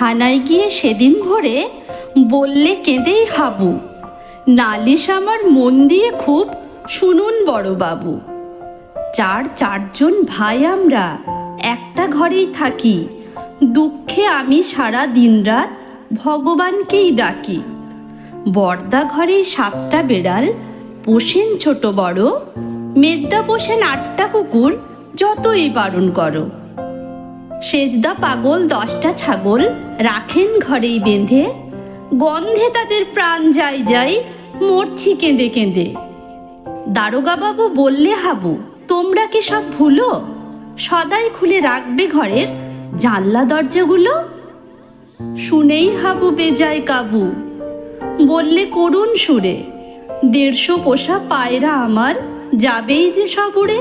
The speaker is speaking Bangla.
থানায় গিয়ে সেদিন ভোরে বললে কেঁদেই হাবু। নালিশ আমার মন দিয়ে খুব, শুনুন বড়বাবু। চার চারজন ভাই আমরা, একটা ঘরেই থাকি। দুঃখে আমি সারা দিন রাত ভগবানকেই ডাকি। বর্দা ঘরে সাতটা বেড়াল, পোষেন ছোট বড়। মেজদা পোষেন আটটা কুকুর, যতই বারণ করো। সেজদা পাগল দশটা ছাগল রাখেন ঘরেই বেঁধে, গন্ধে তাদের প্রাণ যায় যাই মরছি কেঁদে কেঁদে। দারোগা বাবু বললে, হাবু, তোমরা কি সব ভুলো? সদাই খুলে রাখবে ঘরের জানলা দরজাগুলো? শুনেই হাবু বেজায় কাবু। বললে, করুণ সুরে, দেড়শো পোষা পায়রা আমার যাবেই যে সব উড়ে